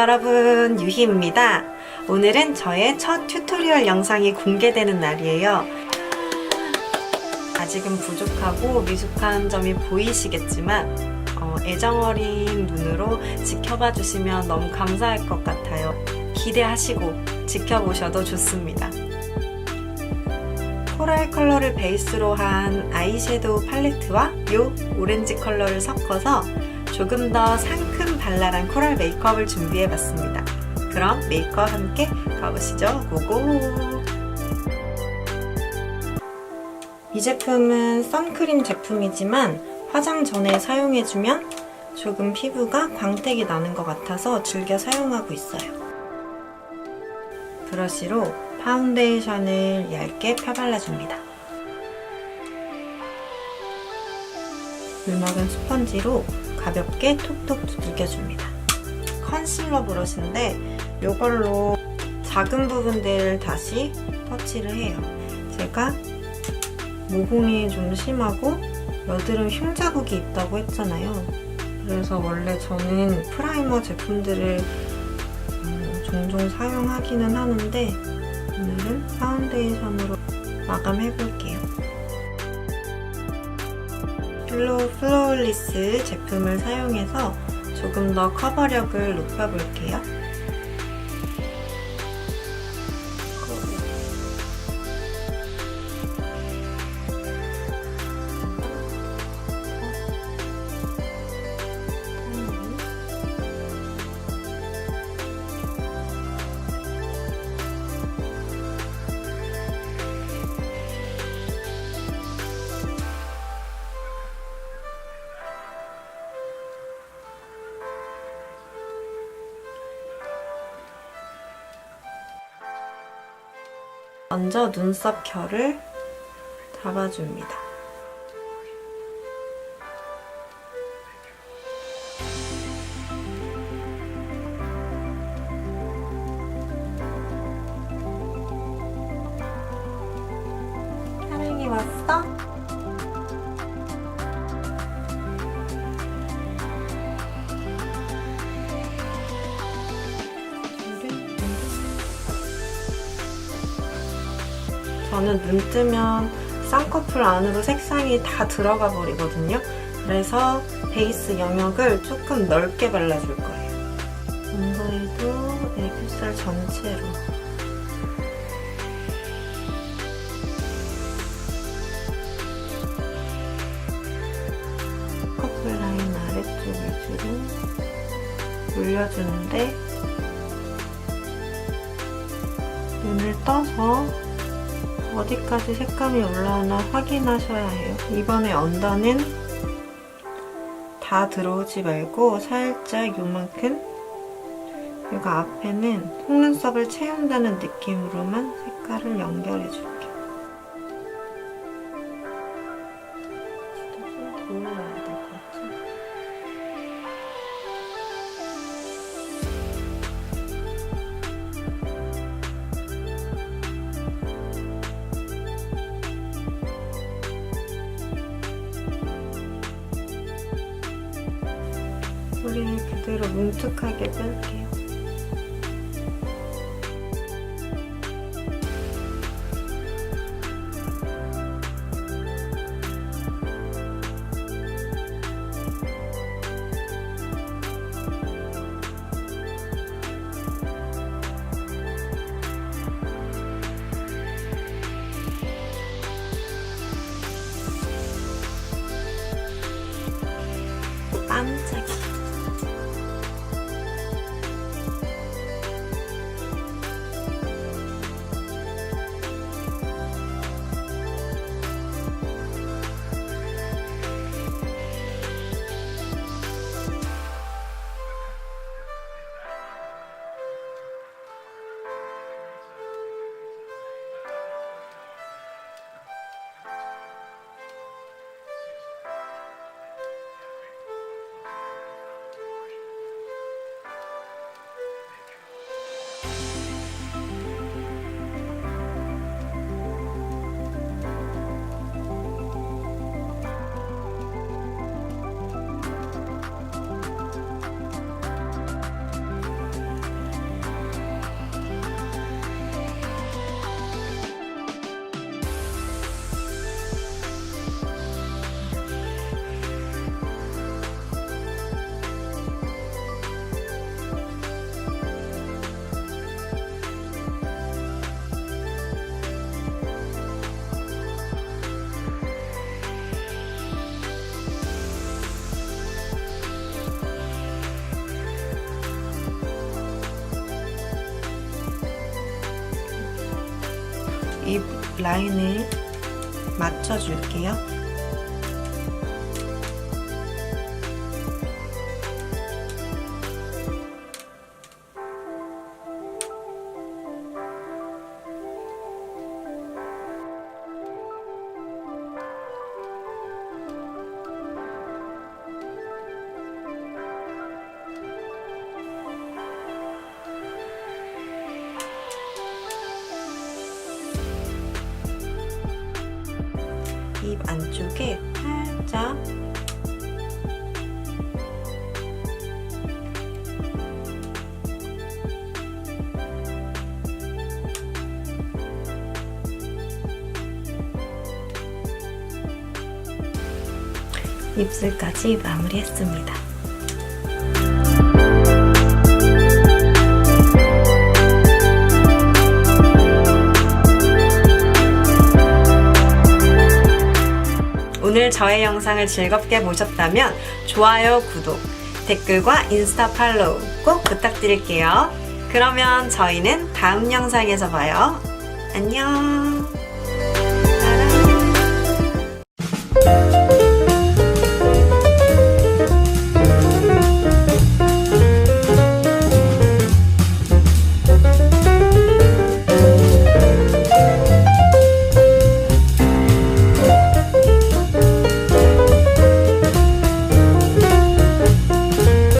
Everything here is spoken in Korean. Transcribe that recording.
여러분, 유희입니다. 오늘은 저의 첫 튜토리얼 영상이 공개되는 날이에요. 아직은 부족하고 미숙한 점이 보이시겠지만, 어, 애정어린 눈으로 지켜봐 주시면 너무 감사할 것 같아요. 기대하시고 지켜보셔도 좋습니다. 코랄 컬러를 베이스로 한 아이섀도우 팔레트와 요 오렌지 컬러를 섞어서 조금 더 상큼 발랄한 코랄 메이크업을 준비해봤습니다. 그럼 메이크업 함께 가보시죠. 고고! 이 제품은 선크림 제품이지만 화장 전에 사용해주면 조금 피부가 광택이 나는 것 같아서 즐겨 사용하고 있어요. 브러쉬로 파운데이션을 얇게 펴발라줍니다. 물먹은 스펀지로 가볍게 톡톡 두들겨줍니다. 컨실러 브러쉬인데 이걸로 작은 부분들을 다시 터치를 해요. 제가 모공이 좀 심하고 여드름 흉자국이 있다고 했잖아요. 그래서 원래 저는 프라이머 제품들을 음, 종종 사용하기는 하는데 오늘은 파운데이션으로 마감해볼게요. 필로우 플로울리스 제품을 사용해서 조금 더 커버력을 높여볼게요. 먼저 눈썹 결을 잡아줍니다. 사랑이 왔어? 저는 눈 뜨면 쌍꺼풀 안으로 색상이 다 들어가 버리거든요. 그래서 베이스 영역을 조금 넓게 발라줄 거예요. 이거에도 애교살 전체로. 커플 라인 아래쪽 위주로 올려주는데 눈을 떠서 어디까지 색감이 올라오나 확인하셔야 해요. 이번에 언더는 다 들어오지 말고 살짝 요만큼 그리고 앞에는 속눈썹을 채운다는 느낌으로만 색깔을 연결해 줄게요. 뿌리를 그대로 뭉툭하게 뺄게요. 라인을 맞춰줄게요. 입 안쪽에 살짝 입술까지 마무리했습니다. 저의 영상을 즐겁게 보셨다면 좋아요, 구독, 댓글과 인스타 팔로우 꼭 부탁드릴게요. 그러면 저희는 다음 영상에서 봐요. 안녕!